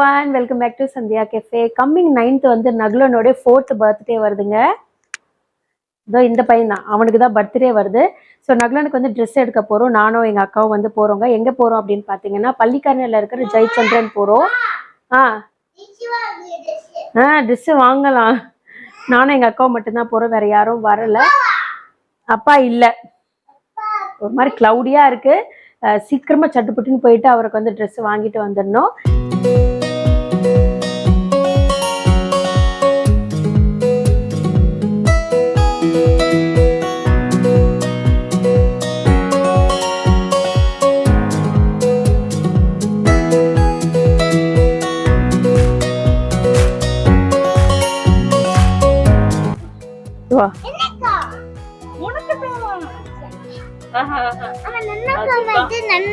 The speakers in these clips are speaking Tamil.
One welcome back to Sandhya cafe coming ninth வந்து நகுலனோட ஃபோர்த் பர்த்டே வருதுங்க. இதோ இந்த பையன் தான் அவனுக்கு தான் பர்த்டே வருது. ஸோ நகுலனுக்கு வந்து ட்ரெஸ் எடுக்க போகிறோம் நானும் எங்கள் அக்காவும் வந்து போகிறோங்க எங்கே போகிறோம் அப்படின்னு பார்த்தீங்கன்னா பள்ளிக்கரணையில் இருக்கிற ஜெயச்சந்திரன் போகிறோம் ஆ. ஆ ட்ரெஸ்ஸு வாங்கலாம். நானும் எங்கள் அக்காவும் மட்டும்தான் போகிறோம் வேற யாரும் வரல. அப்பா இல்லை. ஒரு மாதிரி க்ளவுடியாக இருக்கு. சீக்கிரமாக சட்டுப்பட்டுன்னு போயிட்டு அவருக்கு வந்து ட்ரெஸ் வாங்கிட்டு வந்துடணும்.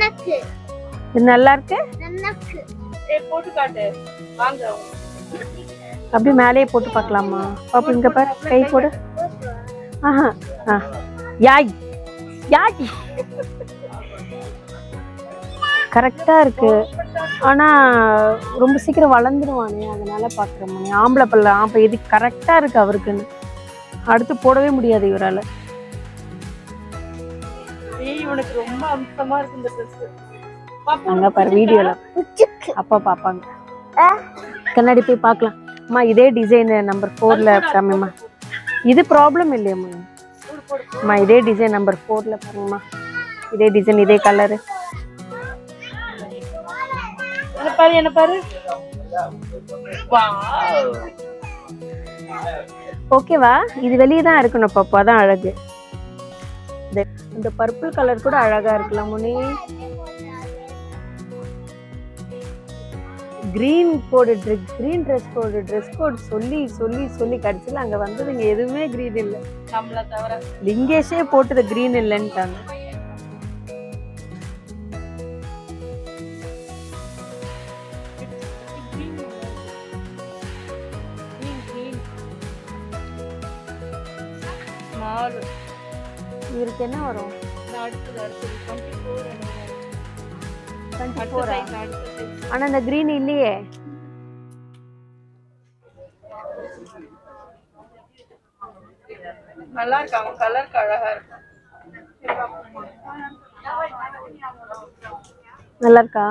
நன்னக்கு. இது நல்லா இருக்கு? நன்னக்கு. போட்டு காட்டு. வாங்க. அப்படியே மேலேயே போட்டு பார்க்கலாமா? பாப்பு இங்க பாரு. கை போடு. ஆஹா ஆ. யாய். யாய். கரெக்டா இருக்கு. ஆனா ரொம்ப சீக்கிரம் வளர்ந்துருவானே. அதனால பாக்குறேன் ஆம்பளை பல்ல ஆம்பளை. இது கரெக்டா இருக்கு அவருக்குன்னு. அடுத்து போடவே முடியாது இவரால. ஏய் உனக்கு ரொம்ப அம்சமா இருக்கு இந்த ட்ரெஸ் அங்க பாரு வீடியோல அப்பா பாப்பாங்க. கண்ணாடி போய் பார்க்கலாம். அம்மா இதே டிசைன் நம்பர் ஃபோர்ல காமிம்மா இது ப்ராப்ளம் இல்லையம்மா அம்மா. இதே டிசைன் நம்பர் ஃபோர்ல பாருங்கம்மா இதே டிசைன் இதே கலரு என்ன பாரு என்ன பாரு? ஓகேவா இது வெளியே தான் இருக்கணும் பாப்பா. அதான் அழகு. இந்த- பர்பிள் கலர் கூட அழகா இருக்கலாம் முனி? கிரீன் கோடு ட்ரெஸ் கிரீன் ட்ரெஸ் கோடு ட்ரெஸ் கோட் சொல்லி சொல்லி சொல்லி கடைசியில் அங்கே வந்ததுங்க. எதுவுமே கிரீன் இல்லை. நம்மள தவிர லிங்கேஷே போட்டது கிரீன் இல்லைன்ட்டாங்க. நாலு இவருக்கு என்ன வரும். ஆனா இந்த கிரீன் இல்லையே. நல்லா இருக்கு கலருக்கு அழகா இருக்கு? நல்லா இருக்கா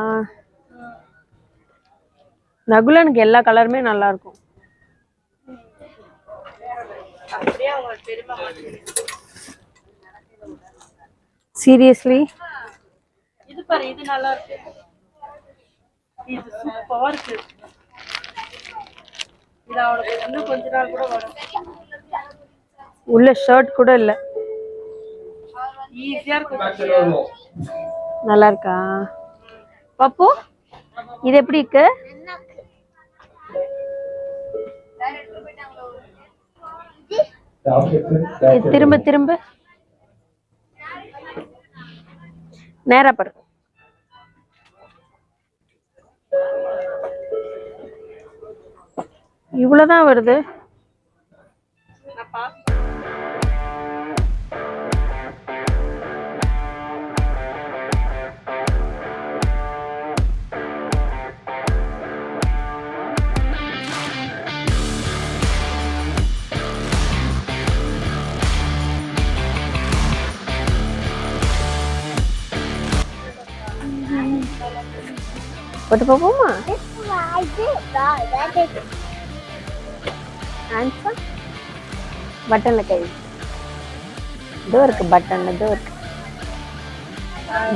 நகுலனுக்கு எல்லா கலருமே நல்லா இருக்கும் அப்படியே அவங்களுக்கு பெருமை மாதிரி சீரியஸ்லி இது பாரு இது நல்லா இருக்கு. இது சூப்பரா இருக்கு. இது அவனுக்கு இன்னும் கொஞ்ச நாள் கூட வரும். உள்ள ஷர்ட் கூட இல்ல. ஈஸியா இருக்கும் நல்லா இருக்கா? பப்பு இது எப்படி இருக்கு? இது திரும்ப திரும்ப. நேரா பாரு. இவ்வளவுதான் வருது. போட்டு பார்ப்போமா ஆன்சர் பட்டன்ல கை இதோ இருக்கு பட்டன் இதோ இருக்கு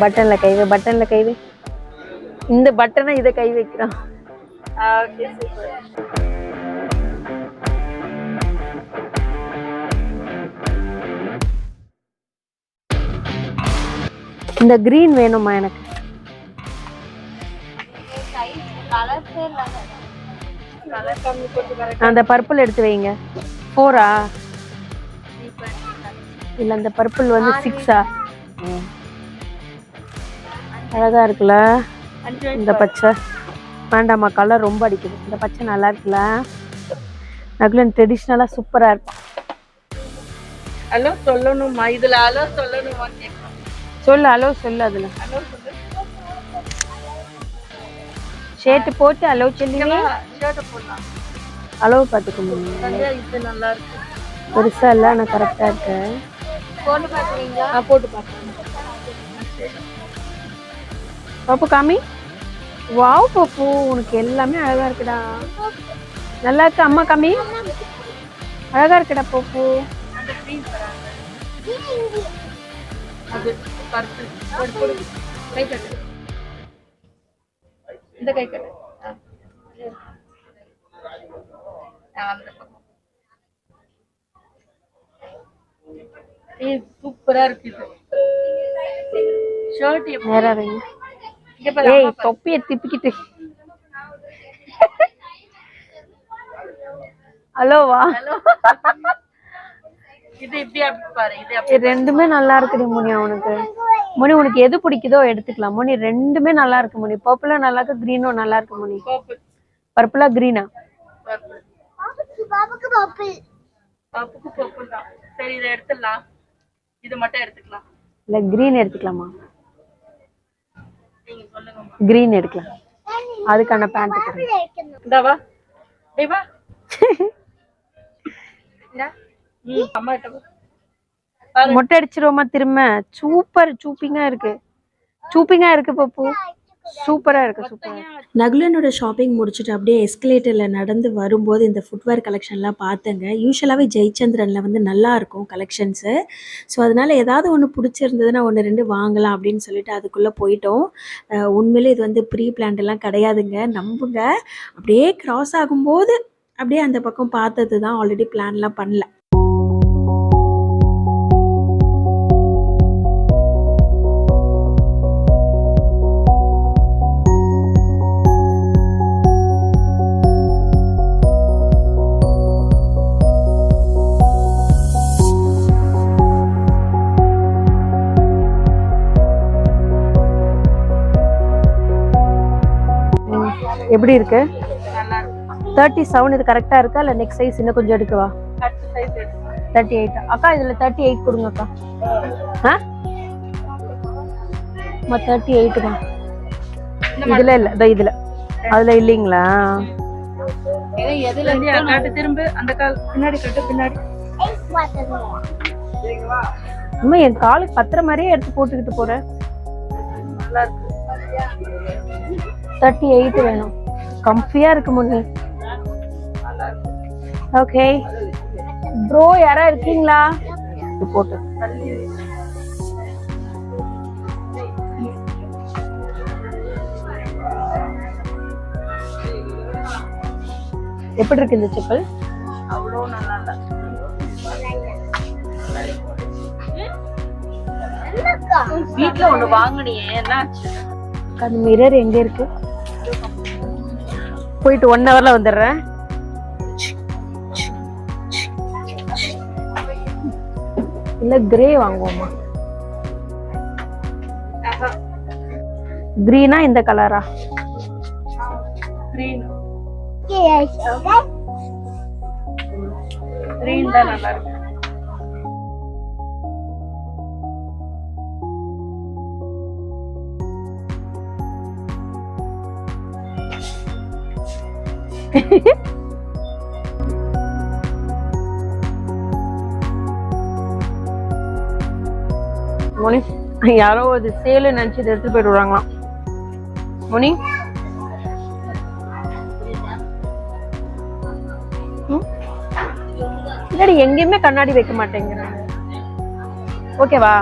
பட்டன்ல கை வை பட்டன்ல கை வை இந்த பட்டனை இதை கை சூப்பர் இந்த கிரீன் வேணுமா எனக்கு? அந்த பர்பிள் எடுத்து வைங்க. ஃபோரா இல்ல அந்த பர்பிள் வந்து சிக்ஸா அழகா இருக்குல்ல? இந்த பச்சை. வேண்டாம்மா கலர் ரொம்ப அடிக்குது. இந்த பச்சை நல்லா இருக்குல்ல? நகுலன் ட்ரெடிஷ்னலா சூப்பரா இருக்கும் ஹலோ சொல்லணுமா இதுல ஹலோ சொல்லணுமா சொல்லு ஹலோ சொல்லு அதுல. ஹலோ ஷர்ட் போட்டு அளவு போடலாம். அளவு பார்த்துக்க முடியும் சந்தியா இது நல்லா இருக்கு. பெருசா இல்லை ஆனால் கரெக்டாக இருக்கு. போட்டு பாப்பு காமி. வாவ் பாப்பு உனக்கு எல்லாமே அழகா இருக்குடா. நல்லா இருக்கு அம்மா காமி. அழகா இருக்குடா பாப்பு. அது கட்டு இந்த கை கட்டு சூப்பரா இருக்கு ஷர்ட் நேரா ஏய். தொப்பியை திப்பிக்கிட்டு. ஹலோவா ஹலோ. இது இப்படி அப்படி பாரு இது ரெண்டுமே நல்லா இருக்குடி முனி உனக்கு முனி உனக்கு எது பிடிக்குதோ எடுத்துக்கலாம். முனி ரெண்டுமே நல்லா இருக்கு முனி. பர்பிளும் நல்லா இருக்கு கிரீனும் நல்லா இருக்கு முனி. பர்பிள் கிரீனா சரி இதை எடுத்துடலாம். இது மட்டும் எடுத்துக்கலாம். இல்ல கிரீன் எடுத்துக்கலாமா? கிரீன் எடுக்கலாம். அதுக்கான பேண்ட் அம்மா மொட்டை அடிச்சிருவோமா திரும்ப? சூப்பர் சூப்பிங்கா இருக்கு. சூப்பிங்கா இருக்கு பப்பு. சூப்பரா இருக்கு சூப்பரா நகுலனோட ஷாப்பிங் முடிச்சுட்டு அப்படியே எஸ்கலேட்டரில் நடந்து வரும்போது இந்த ஃபுட்வேர் கலெக்ஷன்லாம் பார்த்தேங்க யூஸ்வலாகவே ஜெயச்சந்திரனில் வந்து நல்லா இருக்கும் கலெக்ஷன்ஸு ஸோ அதனால் ஏதாவது ஒன்று பிடிச்சிருந்ததுன்னா ஒன்று ரெண்டு வாங்கலாம் அப்படின்னு சொல்லிட்டு அதுக்குள்ளே போயிட்டோம். உண்மையிலே இது வந்து ப்ரீ எல்லாம் கிடையாதுங்க. நம்புங்க. அப்படியே கிராஸ் ஆகும்போது அப்படியே அந்த பக்கம் பார்த்தது தான் ஆல்ரெடி பிளான்லாம் பண்ணல. எப்படி இருக்கு? தேர்ட்டி செவன் இது கரெக்டா இருக்கா? இல்ல நெக்ஸ்ட் சைஸ் இன்னும் கொஞ்சம் எடுக்கவா? தேர்ட்டி எயிட் அக்கா இதுல தேர்ட்டி எயிட் கொடுங்க அக்கா ஆ? தேர்ட்டி எயிட்டுமா தான். இதுல இல்ல இதோ இதுல. அதுல இல்லைங்களா? பின்னாடி பின்னாடி அம்மா என் காலுக்கு பத்திர மாதிரியே எடுத்து போட்டுக்கிட்டு போறேன் தேர்ட்டி எயிட் வேணும். கம்ஃபியா இருக்கு முன்னி. ஓகே ப்ரோ யாரா இருக்கீங்களா? போட்டு. எப்படி இருக்கு இந்த செப்பல்? அவ்வளோ நல்லா இல்ல. வீட்ல ஒண்ணு வாங்குனியே என்னாச்சு? அந்த மிரர் எங்க இருக்கு? போயிட்டு ஒன் ஹவர்ல வந்துடுறேன். இல்ல கிரே வாங்குவோமா கிரீனா இந்த கலரா கிரீன். கிரீன் தான் நல்லா இருக்கு. முனி யாரோ ஒரு சேலு நினைச்சு இதை எடுத்துட்டு போயிட்டு விடுறாங்களாம் முனி? இல்லடி எங்கேயுமே கண்ணாடி வைக்க மாட்டேங்கிறாங்க. ஓகேவா?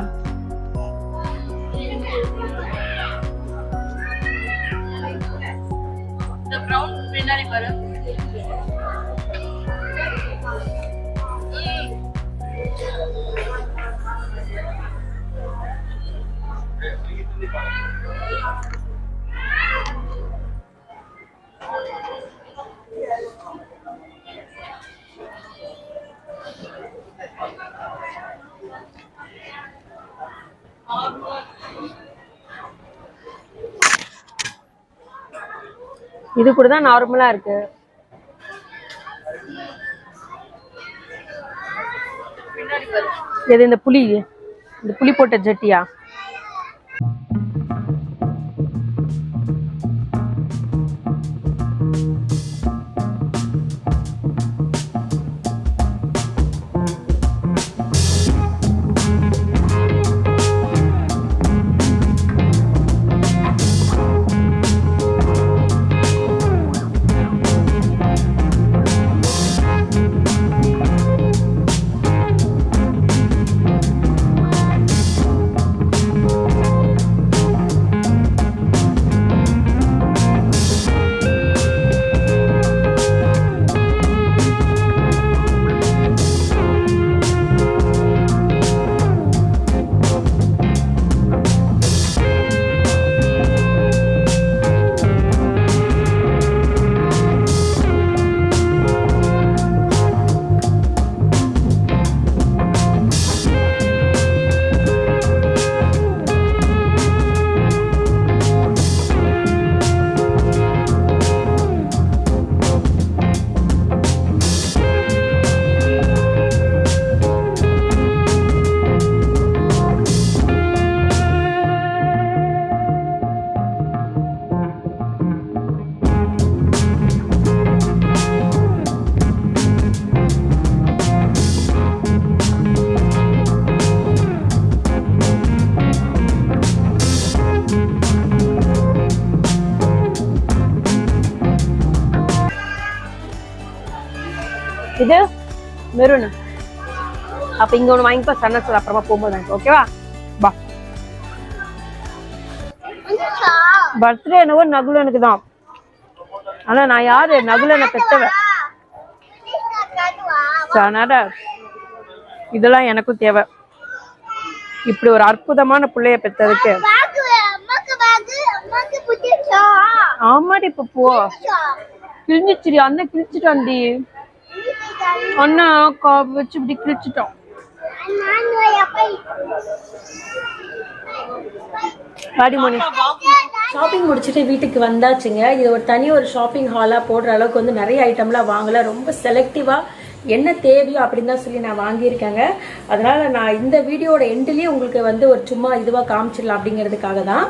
இது கூட தான் நார்மலா இருக்கு. எது இந்த புளி இந்த புளி போட்ட ஜட்டியா? இது மெரூனு. அப்ப இங்க ஒண்ணு வாங்கிப்போ சன்ன சொல்ல அப்புறமா போகும்போது ஓகேவா பா பர்த்டே என்னவோ நகுலனுக்கு தான். ஆனா நான் யாரு? நகுலனை So, அதனால இதெல்லாம் எனக்கும் தேவை. இப்படி ஒரு அற்புதமான பிள்ளைய பிடிச்சா ஆமாடி இப்போ போ. கிழிஞ்சிச்சிடி அண்ணன் கிழிச்சிட்டான்டி. அண்ணா கா வச்சு இப்படி கிழிச்சிட்டோம். ஷாப்பிங் முடிச்சுட்டு வீட்டுக்கு வந்தாச்சுங்க. இது ஒரு தனி ஒரு ஷாப்பிங் ஹாலாக போடுற அளவுக்கு வந்து நிறைய ஐட்டம்லாம் வாங்கல. ரொம்ப செலக்டிவாக என்ன தேவையோ அப்படின்னு தான் சொல்லி நான் வாங்கியிருக்கேங்க. அதனால் நான் இந்த வீடியோட எண்ட்லேயே உங்களுக்கு வந்து ஒரு சும்மா இதுவாக காமிச்சிடலாம் அப்படிங்கிறதுக்காக தான்.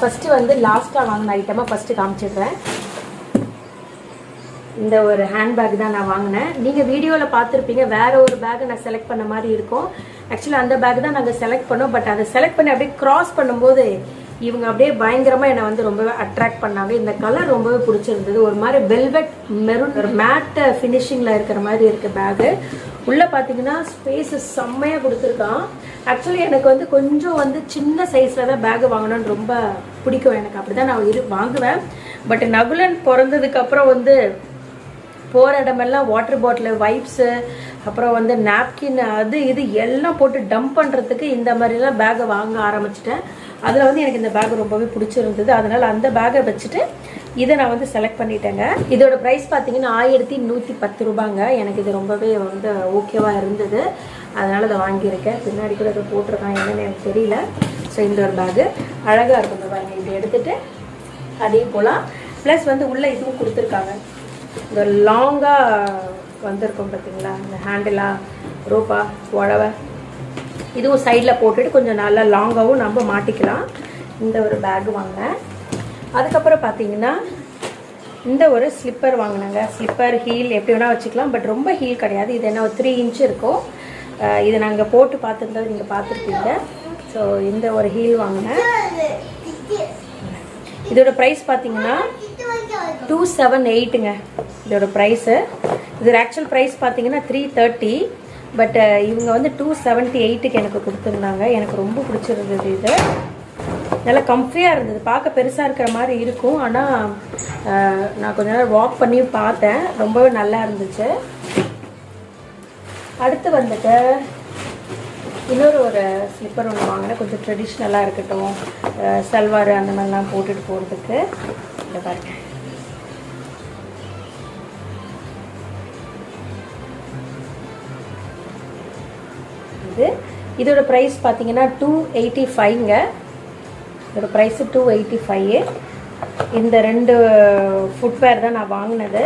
ஃபஸ்ட்டு வந்து லாஸ்ட்டாக வாங்கின ஐட்டமாக ஃபஸ்ட்டு காமிச்சிடுறேன். இந்த ஒரு ஹேண்ட்பேக் தான் நான் வாங்கினேன். நீங்கள் வீடியோவில் பார்த்துருப்பீங்க வேறு ஒரு பேக் நான் செலக்ட் பண்ண மாதிரி இருக்கும். ஆக்சுவலாக அந்த பேக் தான் நாங்கள் செலக்ட் பண்ணோம் பட் அதை செலக்ட் பண்ணி அப்படியே க்ராஸ் பண்ணும்போது இவங்க அப்படியே பயங்கரமாக என்னை வந்து ரொம்பவே அட்ராக்ட் பண்ணாங்க. இந்த கலர் ரொம்பவே பிடிச்சிருந்தது. ஒரு மாதிரி வெல்வெட் மெரூன் ஒரு மேட்டை ஃபினிஷிங்கில் இருக்கிற மாதிரி இருக்குது பேகு உள்ளே பார்த்தீங்கன்னா ஸ்பேஸு செம்மையாக கொடுத்துருக்கான். ஆக்சுவலி எனக்கு வந்து கொஞ்சம் வந்து சின்ன சைஸில் தான் பேகு வாங்கணும்னு ரொம்ப பிடிக்கும். எனக்கு அப்படி தான் நான் இரு வாங்குவேன். பட் நகுலன் பிறந்ததுக்கப்புறம் வந்து போகிற இடமெல்லாம் வாட்டர் பாட்டில் வைப்ஸு அப்புறம் வந்து நாப்கின் அது இது எல்லாம் போட்டு டம்ப் பண்ணுறதுக்கு இந்த மாதிரிலாம் பேக்கை வாங்க ஆரம்பிச்சிட்டேன். அதில் வந்து எனக்கு இந்த பேக் ரொம்பவே பிடிச்சிருந்தது. அதனால் அந்த பேக்கை வச்சுட்டு இதை நான் வந்து செலக்ட் பண்ணிட்டேங்க. இதோட ப்ரைஸ் பார்த்தீங்கன்னா ஆயிரத்தி நூற்றி பத்து ரூபாங்க. எனக்கு இது ரொம்பவே வந்து ஓகேவாக இருந்தது. அதனால் அதை வாங்கியிருக்கேன். பின்னாடி கூட அதை போட்டிருக்கான் என்னென்னு எனக்கு தெரியல. ஸோ இந்த ஒரு பேகு அழகாக இருக்கும் இந்த பாருங்க. இப்படி எடுத்துகிட்டு அதே போகலாம் ப்ளஸ் வந்து உள்ளே இதுவும் கொடுத்துருக்காங்க. இந்த லாங்காக வந்திருக்கும் பார்த்தீங்களா இந்த ஹேண்டிலாக ரோப்பா உழவை இதுவும் சைடில் போட்டுட்டு கொஞ்சம் நல்லா லாங்காகவும் நம்ம மாட்டிக்கலாம். இந்த ஒரு பேக் வாங்கினேன். அதுக்கப்புறம் பார்த்தீங்கன்னா இந்த ஒரு ஸ்லிப்பர் வாங்கினாங்க. ஸ்லிப்பர் ஹீல் எப்படி வேணால் வச்சுக்கலாம் பட் ரொம்ப ஹீல் கிடையாது. இது என்ன ஒரு த்ரீ இன்ச் இருக்கும். இதை நாங்கள் போட்டு பார்த்துருந்தது நீங்கள் பார்த்துருப்பீங்க. ஸோ இந்த ஒரு ஹீல் வாங்கினேன். இதோட ப்ரைஸ் பார்த்தீங்கன்னா டூ செவன் எயிட்டுங்க இதோட ப்ரைஸு இது ஆக்சுவல் ப்ரைஸ் பார்த்தீங்கன்னா த்ரீ தேர்ட்டி பட் இவங்க வந்து டூ செவன்ட்டி எயிட்டுக்கு எனக்கு கொடுத்துருந்தாங்க. எனக்கு ரொம்ப பிடிச்சிருந்தது இது. நல்லா கம்ஃபியாக இருந்தது. பார்க்க பெருசாக இருக்கிற மாதிரி இருக்கும். ஆனால் நான் கொஞ்ச நேரம் வாக் பண்ணி பார்த்தேன். ரொம்பவே நல்லா இருந்துச்சு. அடுத்து வந்துட்டு இன்னொரு ஒரு ஸ்லிப்பர் ஒன்று வாங்கினேன். கொஞ்சம் ட்ரெடிஷ்னலாக இருக்கட்டும். சல்வார் அந்த மாதிரிலாம் போட்டுட்டு போகிறதுக்கு இதை பாருங்கள் இது இதோட ப்ரைஸ் பார்த்தீங்கன்னா டூ எயிட்டி ஃபைவ்ங்க இதோட ப்ரைஸு டூ எயிட்டி ஃபைவ் இந்த ரெண்டு ஃபுட்வேர் தான் நான் வாங்கினது.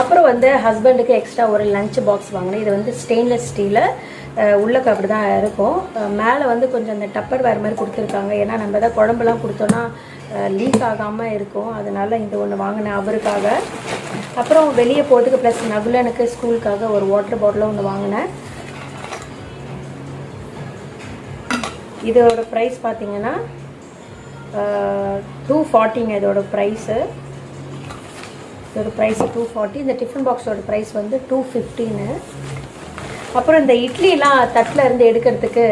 அப்புறம் வந்து ஹஸ்பண்டுக்கு எக்ஸ்ட்ரா ஒரு லஞ்ச் பாக்ஸ் வாங்கினேன். இது வந்து ஸ்டெயின்லெஸ் ஸ்டீலு உள்ளக்கு அப்படி தான் இருக்கும் மேலே வந்து கொஞ்சம் அந்த டப்பர் வேறு மாதிரி கொடுத்துருக்காங்க. ஏன்னா நம்ம தான் குழம்புலாம் கொடுத்தோன்னா லீக் ஆகாமல் இருக்கும். அதனால் இந்த ஒன்று வாங்கினேன் அவருக்காக. அப்புறம் வெளியே போகிறதுக்கு ப்ளஸ் நகுலனுக்கு ஸ்கூலுக்காக ஒரு வாட்டர் பாட்டிலும் ஒன்று வாங்கினேன். இதோட ப்ரைஸ் பார்த்தீங்கன்னா டூ ஃபார்ட்டிங்க இதோட ப்ரைஸு இதோட ப்ரைஸ் டூ ஃபார்ட்டி இந்த டிஃபன் பாக்ஸோட ப்ரைஸ் வந்து டூ ஃபிஃப்டின்னு அப்புறம் இந்த இட்லிலாம் தட்டில் இருந்து எடுக்கிறதுக்கு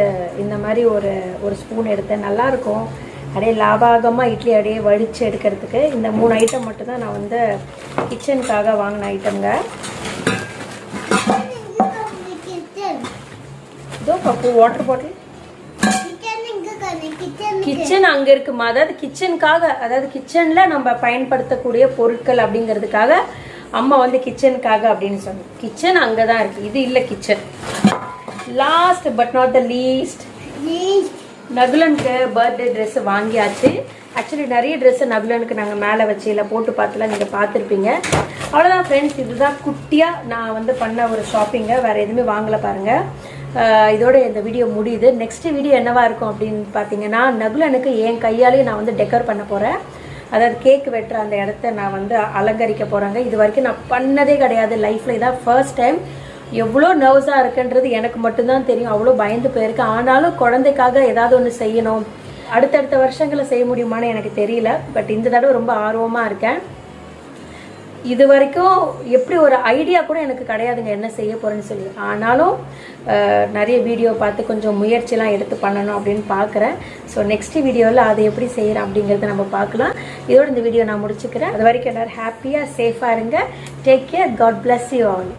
இந்த மாதிரி ஒரு ஒரு ஸ்பூன் எடுத்தேன். நல்லாயிருக்கும் அப்படியே லாபாகமாக இட்லி அப்படியே வடித்து எடுக்கிறதுக்கு. இந்த மூணு ஐட்டம் மட்டும்தான் நான் வந்து கிச்சனுக்காக வாங்கின ஐட்டம்ங்க இதோ பப்பு வாட்டர் பாட்டில் கிச்சன் அங்க இருக்குமா? அதாவது கிச்சனுக்காக அதாவது கிச்சன்ல நம்ம பயன்படுத்தக்கூடிய பொருட்கள் அப்படிங்கிறதுக்காக அம்மா வந்து கிச்சனுக்காக அப்படின்னு சொன்னோம் கிச்சன் அங்கதான் இருக்கு. இது இல்ல kitchen last but not the least நகுலனுக்கு birthday dress வாங்கியாச்சு. ஆக்சுவலி நிறைய ட்ரெஸ்ஸு நகுலனுக்கு நாங்கள் மேலே வச்சு இல்லை போட்டு பார்த்துலாம் நீங்கள் பார்த்துருப்பீங்க. அவ்வளோதான் ஃப்ரெண்ட்ஸ் இதுதான் குட்டியாக நான் வந்து பண்ண ஒரு ஷாப்பிங்கை வேறு எதுவுமே வாங்கலை பாருங்கள் இதோட இந்த வீடியோ முடியுது. நெக்ஸ்ட் வீடியோ என்னவாக இருக்கும் அப்படின்னு பார்த்தீங்கன்னா நகுலனுக்கு என் கையாலேயே நான் வந்து டெக்கர் பண்ண போகிறேன் அதாவது கேக் வெட்டுற அந்த இடத்த நான் வந்து அலங்கரிக்க போகிறாங்க இது வரைக்கும் நான் பண்ணதே கிடையாது. லைஃப்பில் இதான் ஃபர்ஸ்ட் டைம் எவ்வளோ நர்வஸாக இருக்குன்றது எனக்கு மட்டும்தான் தெரியும். அவ்வளோ பயந்து போயிருக்கேன். ஆனாலும் குழந்தைக்காக ஏதாவது ஒன்று செய்யணும். அடுத்தடுத்த வருஷங்களில் செய்ய முடியுமான்னு எனக்கு தெரியல. பட் இந்த தடவை ரொம்ப ஆர்வமாக இருக்கேன். இது வரைக்கும் எப்படி ஒரு ஐடியா கூட எனக்கு கிடையாதுங்க. என்ன செய்ய போகிறேன்னு சொல்லி. ஆனாலும் நிறைய வீடியோ பார்த்து கொஞ்சம் முயற்சிலாம் எடுத்து பண்ணணும் அப்படின்னு பார்க்குறேன். ஸோ நெக்ஸ்ட் வீடியோவில் அதை எப்படி செய்கிறேன் அப்படிங்கிறத நம்ம பார்க்கலாம். இதோட இந்த வீடியோ நான் முடிச்சுக்கிறேன். அது வரைக்கும் எல்லோரும் ஹாப்பியாக சேஃபாக இருங்க. Take care God bless you all